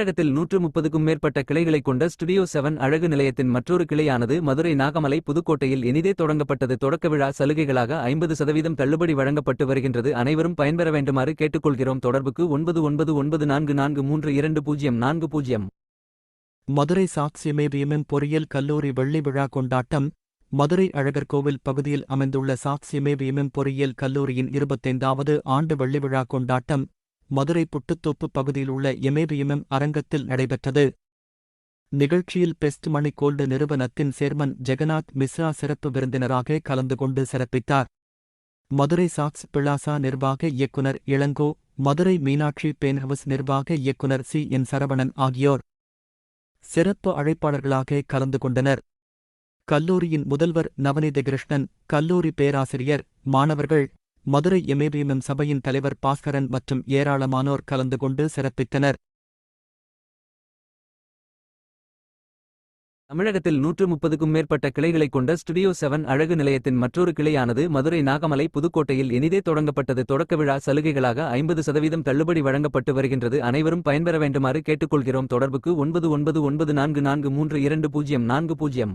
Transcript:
தமிழகத்தில் நூற்று முப்பதுக்கும் மேற்பட்ட கிளைகளைக் கொண்ட ஸ்டுடியோ செவன் அழகு நிலையத்தின் மற்றொரு கிளையானது மதுரை நாகமலை புதுக்கோட்டையில் இனிதே தொடங்கப்பட்டது. தொடக்க விழா சலுகைகளாக ஐம்பது சதவீதம் தள்ளுபடி வழங்கப்பட்டு வருகின்றது. அனைவரும் பயன்பெற வேண்டுமாறு கேட்டுக்கொள்கிறோம். தொடர்புக்கு ஒன்பது ஒன்பது ஒன்பது நான்கு நான்கு மூன்று இரண்டு பூஜ்ஜியம் நான்கு பூஜ்ஜியம். மதுரை சாக்சியமேவியமம் பொறியியல் கல்லூரி வெள்ளி விழா கொண்டாட்டம் மதுரை அழகர் கோவில் பகுதியில் அமைந்துள்ள சாக்சியமேவியமம் பொறியியல் கல்லூரியின் இருபத்தைந்தாவது ஆண்டு வெள்ளி விழா கொண்டாட்டம் மதுரை புட்டுத்தோப்பு பகுதியில் உள்ள எமேபிஎம்எம் அரங்கத்தில் நடைபெற்றது. நிகழ்ச்சியில் பெஸ்ட் மணி கோல்டு நிறுவனத்தின் சேர்மன் ஜெகநாத் மிஸ்ரா சிறப்பு விருந்தினராக கலந்து கொண்டு சிறப்பித்தார். மதுரை சாக்ஸ் பிளாசா நிர்வாக இயக்குனர் இளங்கோ மதுரை மீனாட்சி பேன்ஹவுஸ் நிர்வாக இயக்குனர் சி என் சரவணன் ஆகியோர் சிறப்பு அழைப்பாளர்களாக கலந்து கொண்டனர். கல்லூரியின் முதல்வர் நவநீத கிருஷ்ணன் கல்லூரி பேராசிரியர் மாணவர்கள் மதுரை எமேபிஎம் சபையின் தலைவர் பாஸ்கரன் மற்றும் ஏராளமானோர் கலந்து கொண்டு சிறப்பித்தனர். தமிழகத்தில் நூற்று முப்பதுக்கும் மேற்பட்ட கிளைகளைக் கொண்ட ஸ்டுடியோ செவன் அழகு நிலையத்தின் மற்றொரு கிளையானது மதுரை நாகமலை புதுக்கோட்டையில் இனிதே தொடங்கப்பட்டது. தொடக்க விழா சலுகைகளாக ஐம்பது சதவீதம் தள்ளுபடி வழங்கப்பட்டு வருகின்றது. அனைவரும் பயன்பெற வேண்டுமாறு கேட்டுக்கொள்கிறோம். தொடர்புக்கு ஒன்பது ஒன்பது ஒன்பது நான்கு நான்கு மூன்று இரண்டு பூஜ்ஜியம் நான்கு பூஜ்ஜியம்.